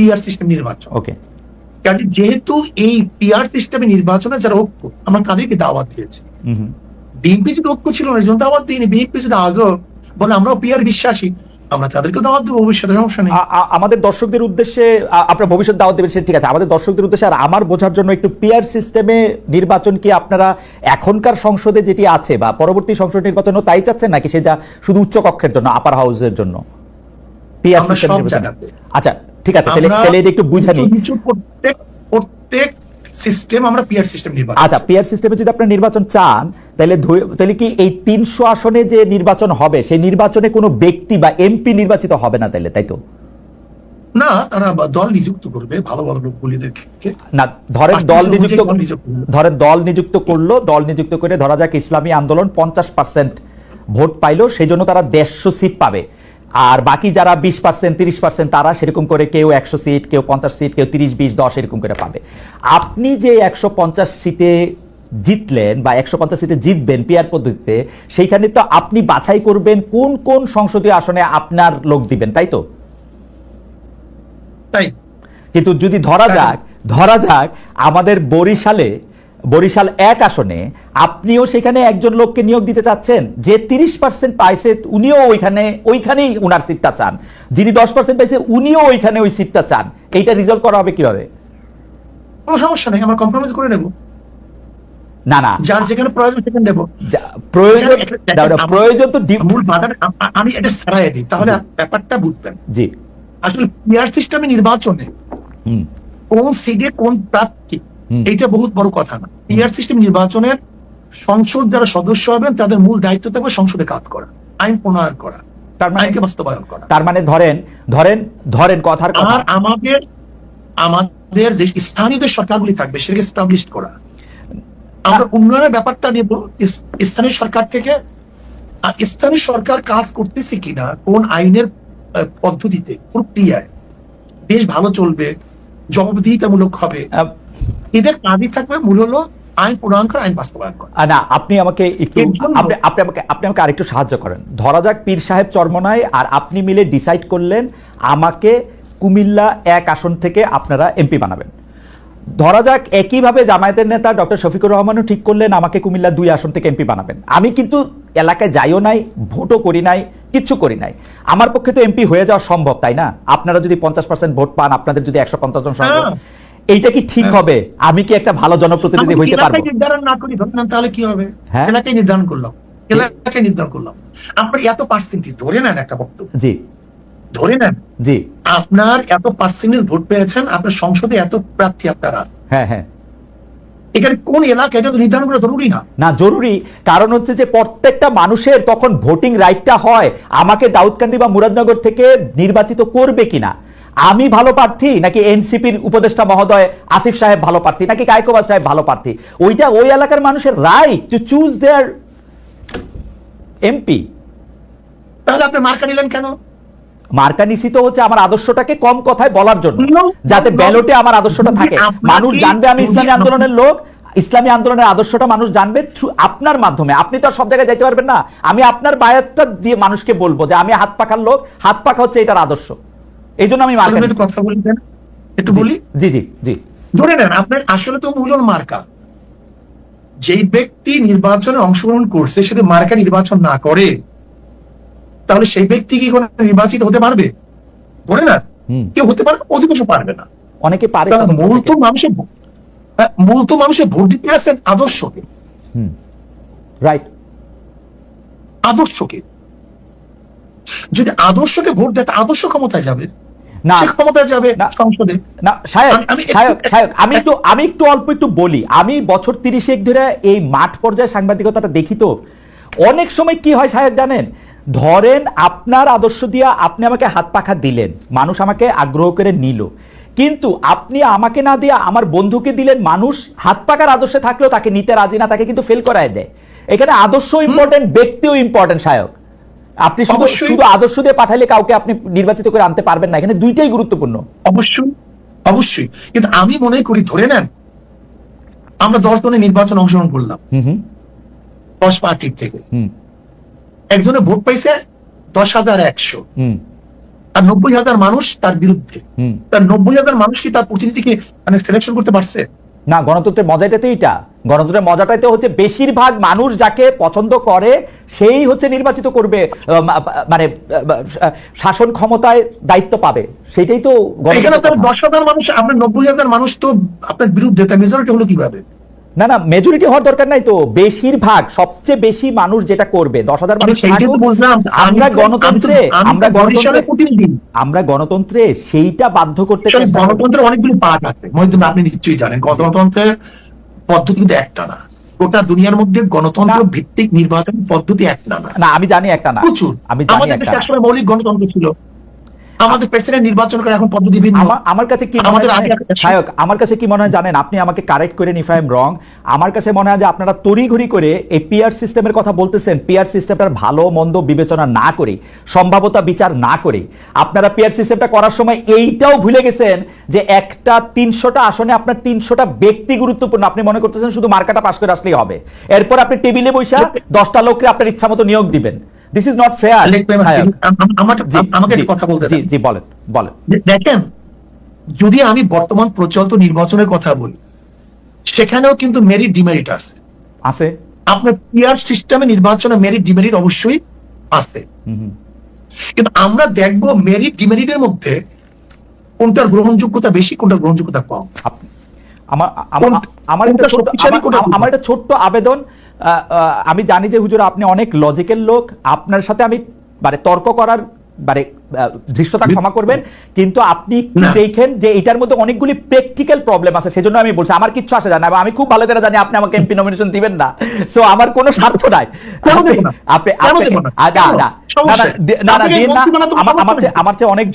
Peer system নির্বাচন। ওকে কাজে যেহেতু এই পিয়ার সিস্টেমে নির্বাচনে যারা ঐক্য আমরা তাদেরকে দাওয়াত দিয়েছি। বিএনপি যদি ঐক্য ছিল না দাওয়াত দিইনি বিএনপি যদি আগেও বলে আমরাও পিয়ার বিশ্বাসী আমরা তাদেরকে দাওয়াত দেবো ভবিষ্যতে সমস্যা নেই। আমাদের দর্শকদের উদ্দেশ্যে আপনার ভবিষ্যৎ দাওয়াত দেবেন সেটা ঠিক আছে। আমাদের দর্শকদের উদ্দেশ্যে আর আমার বোঝার জন্য একটু পিয়ার সিস্টেমে নির্বাচন কি আপনারা এখনকার সংসদে যেটি আছে বা পরবর্তী সংসদ নির্বাচনও তাই চাচ্ছেন নাকি সেটা শুধু উচ্চ কক্ষের জন্য? আপার হাউসের জন্য পিয়ার সিস্টেম। আচ্ছা ঠিক আছে তাহলে তাহলে এটা একটু বুঝানি প্রত্যেক প্রত্যেক সিস্টেম আমরা পিয়ার সিস্টেম নির্বাচন আচ্ছা পিয়ার সিস্টেমে যদি আপনার নির্বাচন চান তাহলে তাহলে কি এই তিনশো আসনে যে নির্বাচন হবে সেই নির্বাচনে কোনো ব্যক্তি বা এমপি নির্বাচিত হবে না তাইলে তাই তো? না তারা দল নিযুক্ত করবে ভালো ভালো লোকগুলিদেরকে না ধরেন দল নিযুক্ত। ধরেন দল নিযুক্ত করল দল নিযুক্ত করে ধরা যাক ইসলামী আন্দোলন পঞ্চাশ পার্সেন্ট ভোট পাইলো সেই জন্য তারা দেড়শো সিট পাবে। আর বাকি যারা বিশ পার্সেন্ট তিরিশ পার্সেন্ট তারা সেরকম করে কেউ একশো সিট কেউ পঞ্চাশ সিট কেউ তিরিশ বিশ দশ এরকম করে পাবে। আপনি যে একশো পঞ্চাশ সিটে জিতলেন বা একশো পঞ্চাশ সিটে জিতবেন পিয়ার পদ্ধতিতে সেইখানে তো আপনি বাছাই করবেন কোন কোন সংসদীয় আসনে আপনার লোক দিবেন তাই তো? তাই। কিন্তু যদি ধরা যাক ধরা যাক আমাদের বরিশালে বরিশাল এক আসনে আপনিও সেখানে একজন লোককে নিয়োগ দিতে চাচ্ছেন যে তিরিশ পার্সেন্ট পাইছে উনিও ওইখানে ওইখানেই উনার সিটটা চান। যিনি দশ পার্সেন্ট পাইছে উনিও ওইখানে ওই সিটটা চান। এইটা রিজলভ করা হবে কীভাবে? কোনো সমস্যা নেই আমরা কম্প্রোমাইজ করে নেব। না না। যার যেখানে প্রয়োজন সেখানে নেব। প্রয়োজন প্রয়োজন তো মূল বাধাটা আমি এটা সারাই দিই। তাহলে ব্যাপারটা বুঝবেন। জি। আসলে পিয়ার সিস্টেমে নির্বাচনে হুম। কোন সিটে কোন প্রার্থী এটা বহুত বড় কথা না। পিয়ার সিস্টেম নির্বাচনের সংসদ যারা সদস্য হবেন তাদের মূল দায়িত্ব থাকবে সংসদে কাজ করা আইন প্রণয়ন করা তার মানে বাস্তবায়ন করা। তার মানে ধরেন ধরেন ধরেন কথার কথা। আর আমাদের আমাদের যে স্থানীয় সরকারগুলি থাকবে সেটাকে এস্টাবলিশ করা। আমরা উন্নয়নের ব্যাপারটা নেব স্থানীয় সরকার থেকে স্থানীয় সরকার কাজ করতেছে কিনা কোন আইনের পদ্ধতিতে প্রক্রিয়ায় দেশ ভালো চলবে জবাবদিহিতামূলক হবে। এদের কাজই থাকবে মূল হলো আইন প্রণয়ন করা আইন বাস্তবায়ন করা। না আপনি আমাকে একটু আপনি আপনি আমাকে আপনি আমাকে আরেকটু সাহায্য করেন। ধরা যাক পীর সাহেব চরমনায় আর আপনি মিলে ডিসাইড করলেন আমাকে কুমিল্লা এক আসন থেকে আপনারা এমপি বানাবেন। ধরা যাক একইভাবে জামায়াতের নেতা ডক্টর শফিকুর রহমানও ঠিক করলেন আমাকে কুমিল্লা দুই আসন থেকে এমপি বানাবেন। আমি কিন্তু এলাকায় যাইও নাই ভোটও করি নাই কিচ্ছু করি নাই। আমার পক্ষে তো এমপি হয়ে যাওয়া সম্ভব তাই না? আপনারা যদি পঞ্চাশ পার্সেন্ট ভোট পান আপনাদের যদি একশো পঞ্চাশ জন। এইটা কি ঠিক হ্যাঁ। হবে? আমি কি একটা ভালো জনপ্রতিনিধি হইতে পারব? নির্ধারণ না করি তাহলে কি হবে? হ্যাঁ। এলাকায় নির্ধারণ করলাম। এলাকায় নির্ধারণ করলাম। আপনার এত পার্সেন্টেজ ধরে নেন একটা বক্তব্য। জি। ধরে নেন। জি। আপনার এত পার্সেন্টেজ ভোট পেয়েছেন আপনার সংসদে এত প্রার্থী আপনার আছে। হ্যাঁ হ্যাঁ। এখানে কোন এলাকা এটা তো নির্ধারণ করা জরুরি না। না জরুরি। কারণ হচ্ছে যে প্রত্যেকটা মানুষের তখন ভোটিং রাইটটা হয়। আমাকে দাউদকান্দি বা মুরাদনগর থেকে নির্বাচিত করবে কিনা? আমি ভালো প্রার্থী নাকি এনসিপির উপদেষ্টা মহোদয় আসিফ সাহেব ভালো প্রার্থী নাকি কায়কোবাদ সাহেব ভালো প্রার্থী? ওইটা ওই এলাকার মানুষের right to choose their MP তাহলে আপনি মার্কা নিলেন কেন? মার্কা নিশ্চিত হচ্ছে আমার আদর্শটাকে কম কথায় বলার জন্য। যাতে. ব্যালটে আমার আদর্শটা থাকে। মানুষ জানবে আমি ইসলামী আন্দোলনের লোক। ইসলামী আন্দোলনের আদর্শটা মানুষ জানবে আপনার মাধ্যমে। আপনি তো আর সব জায়গায় যাইতে পারবেন না। আমি আপনার বায়াতটা দিয়ে মানুষকে বলব যে আমি হাত পাখার লোক। হাত পাখা হচ্ছে এটার আদর্শ। এই জন্য আমি মার্কা। কথা বলি একটু বলি? জি জি জি। ধরে নেন আপনার আসলে তো মূল মার্কা। যেই ব্যক্তি নির্বাচনে অংশগ্রহণ করছে সেটা মার্কা নির্বাচন না করে তাহলে সেই ব্যক্তি কি কোনো নির্বাচিত হতে পারবে? ধরে না কেউ হতে পারবে অধিকাংশ পারবে না। অনেকে পারে মূল তো মানুষের হ্যাঁ, মূল তো মানুষের ভোট দিতে আসেন আদর্শকে। হুম। রাইট আদর্শকে। যদি আদর্শকে ভোট দেয় আদর্শ ক্ষমতায় যাবে। না। সে ক্ষমতায় যাবে না। সংসদে। না সায়ক আমি- একটু- সায়ক সায়ক আমি একটু অল্প একটু বলি। আমি বছর তিরিশেক ধরে এই মাঠ পর্যায়ে সাংবাদিকতাটা দেখি তো। অনেক সময় কি হয় সাহেব জানেন? ধরেন আপনার আদর্শ দিয়া আপনি আমাকে হাত পাখা দিলেন। মানুষ আমাকে আগ্রহ করে নিল। কিন্তু আপনি আমাকে না দিয়ে আমার বন্ধুকে দিলেন মানুষ হাত পাকার আদর্শে থাকলেও তাকে নিতে রাজি না তাকে কিন্তু ফেল করায় দেয়। এখানে আদর্শ ইম্পর্টেন্ট ব্যক্তিও ইম্পর্টেন্ট শায়ক আপনি শুধু শুধু আদর্শ দিয়ে পাঠাইলে কাউকে আপনি নির্বাচিত করে আনতে পারবেন না। এখানে দুইটাই গুরুত্বপূর্ণ। অবশ্যই অবশ্যই। কিন্তু আমি মনে করি ধরে নেন আমরা দশ জনের নির্বাচন অংশগ্রহণ করলাম। দশ পার্টির থেকে। একজনে ভোট পাইছে দশ হাজার একশো। হুম। আর নব্বই হাজার মানুষ তার বিরুদ্ধে। হুম। তার নব্বই হাজার মানুষ কি তার প্রতিনিধিকে মানে সিলেকশন করতে পারছে? না গণতন্ত্রের মজাটা তো এইটা। গণতন্ত্রের মজাটাই তো হচ্ছে বেশিরভাগ মানুষ যাকে পছন্দ করে সেই হচ্ছে নির্বাচিত করবে মানে শাসন ক্ষমতায় দায়িত্ব পাবে। সেটাই তো। দশ হাজার মানুষ আপনার নব্বই হাজার মানুষ তো আপনার বিরুদ্ধে তার মেজরিটি হলো কীভাবে? না না মেজরিটি হওয়ার দরকার নাই তো। বেশিরভাগ সবচেয়ে বেশি মানুষ যেটা করবে দশ হাজার মানুষ তো আমরা গণতন্ত্রে আমি তো- আমি তো আমরা গণতন্ত্রে আমরা গণতন্ত্রে সেইটা বাধ্য করতে গণতন্ত্রের অনেকগুলি পার্ট আছে। আপনি নিশ্চয়ই জানেন গণতন্ত্রের পদ্ধতি কিন্তু একটা না। গোটা দুনিয়ার মধ্যে গণতন্ত্র ভিত্তিক নির্বাচন পদ্ধতি একটা না। না আমি জানি একটা না। প্রচুর। আমি জানি একটা মৌলিক গণতন্ত্র ছিল। আমাদের প্রেসিডেন্ট নির্বাচন করে এখন পদ্ধতি ভিন্ন আমার- কাছে কি মনে হয় আমাদের? সায়ক আমার কাছে কি মনে হয় জানেন? আপনি আমাকে কারেক্ট করেন ইফ আই এম রং আমার কাছে মনে হয় যে আপনারা তড়িঘড়ি করে এই পিআর সিস্টেমের কথা বলতেছেন। পিআর সিস্টেমটার ভালো মন্দ বিবেচনা না করে সম্ভাবতা বিচার না করে। আপনারা পিআর সিস্টেমটা করার সময় এইটাও ভুলে গেছেন যে একটা তিনশোটা আসনে আপনার তিনশোটা ব্যক্তি গুরুত্বপূর্ণ। আপনি মনে করতেছেন শুধু মার্কাটা পাস করে আসলেই হবে। এরপর আপনি টেবিলে বৈশা দশটা লোককে আপনার ইচ্ছা মতো নিয়োগ দিবেন। দিস ইজ নট ফেয়ার আমাকে কথা বলতে জি জি বলেন বলেন। দেখেন যদি আমি বর্তমান প্রচলিত নির্বাচনের কথা বলি সেখানেও কিন্তু মেরিট ডিমেরিট আছে। আছে। আপনার পিআর সিস্টেমে নির্বাচনে মেরিট ডিমেরিট অবশ্যই আছে। কিন্তু আমরা দেখব মেরিট ডিমেরিটের মধ্যে কোনটার গ্রহণযোগ্যতা বেশি কোনটার গ্রহণযোগ্যতা কম। আমার আমার একটা ছোট্ট আবেদন আমি জানি যে হুজুর আপনি অনেক লজিক্যাল লোক। আপনার সাথে আমি মানে তর্ক করার মানে ধৃষ্টতা ক্ষমা করবেন। কিন্তু আপনি দেখেন যে এটার মধ্যে অনেকগুলি প্র্যাকটিক্যাল প্রবলেম আছে সেজন্য আমি বলছি আমার কিচ্ছু আসে যায় না। আমি খুব ভালো করে জানি আপনি আমাকে এমপি নমিনেশন দিবেন না। সো আমার কোনো স্বার্থ নাই। আপনি না? না? দিন আমার আমার চেয়ে অনেক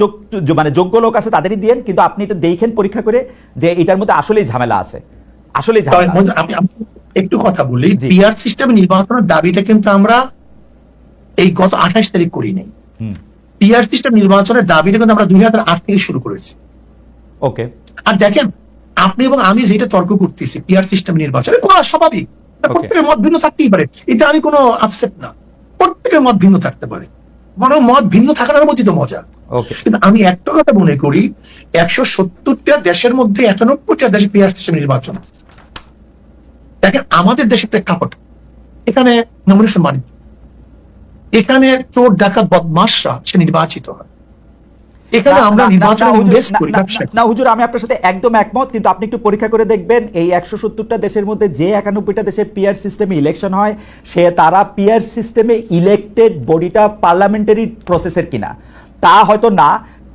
মানে যোগ্য লোক আছে তাদেরই দিয়েন। কিন্তু আপনি এটা দেখেন পরীক্ষা করে যে এটার মধ্যে আসলেই ঝামেলা আছে। আসলেই ঝামেলা একটু কথা বলি। পিআর সিস্টেম নির্বাচনের দাবিটা কিন্তু আমরা এই গত আঠাশ তারিখ করি নাই। পিআর সিস্টেম নির্বাচনের দাবিটা কিন্তু আমরা দুই হাজার আট থেকে শুরু করেছি। ওকে। আর দেখেন আপনি এবং আমি যেটা তর্ক করতেছি পিআর সিস্টেম নির্বাচনে করা স্বাভাবিক প্রত্যেকের মত ভিন্ন থাকতেই পারে। এটা আমি কোনো আপসেট না। প্রত্যেকের মত ভিন্ন থাকতে পারে। বরং মত ভিন্ন থাকার মধ্যে তো মজা। কিন্তু আমি একটা কথা মনে করি একশো সত্তরটা দেশের মধ্যে একানব্বইটা দেশে পিআর সিস্টেম নির্বাচন। দেখেন আমাদের দেশে প্রেক্ষাপট এখানে নমিনেশন বাণিজ্য। এখানে চোর ডাকাত বদমাসরা সে নির্বাচিত হয়। এখানে আমরা না, না, নির্বাচনে ইনভেস্ট করি না, হুজুর আমি আপনার সাথে একদম একমত কিন্তু আপনি একটু পরীক্ষা করে দেখবেন এই একশো সত্তরটা দেশের মধ্যে যে একানব্বইটা দেশে পিআর সিস্টেমে ইলেকশন হয় সে তারা পিআর সিস্টেমে ইলেক্টেড বডিটা পার্লামেন্টারি প্রসেসের কিনা। তা হয়তো না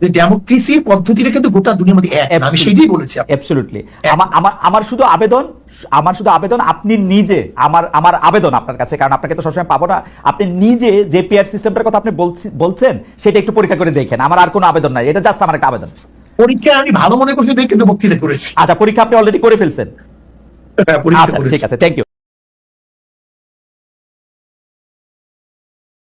যে ডেমোক্রেসির পদ্ধতিটা কিন্তু গোটা দুনিয়ার মধ্যে এক আমি সেটাই বলেছি অ্যাবসলিউটলি আমার আমার আমার শুধু আবেদন আমার শুধু আবেদন আপনি নিজে আমার আমার আবেদন আপনার কাছে কারণ আপনাকে তো সবসময় পাবো না। আপনি নিজে যে পিয়ার সিস্টেমটার কথা আপনি বলছি- বলছেন সেটা একটু পরীক্ষা করে দেখেন। আমার আর কোনো আবেদন নাই। এটা জাস্ট আমার একটা আবেদন। পরীক্ষা আমি ভালো মনে করছি দেখে কিন্তু বক্তৃতা করেছি। আচ্ছা পরীক্ষা আপনি অলরেডি করে ফেলছেন। হ্যাঁ, আচ্ছা ঠিক আছে থ্যাংক ইউ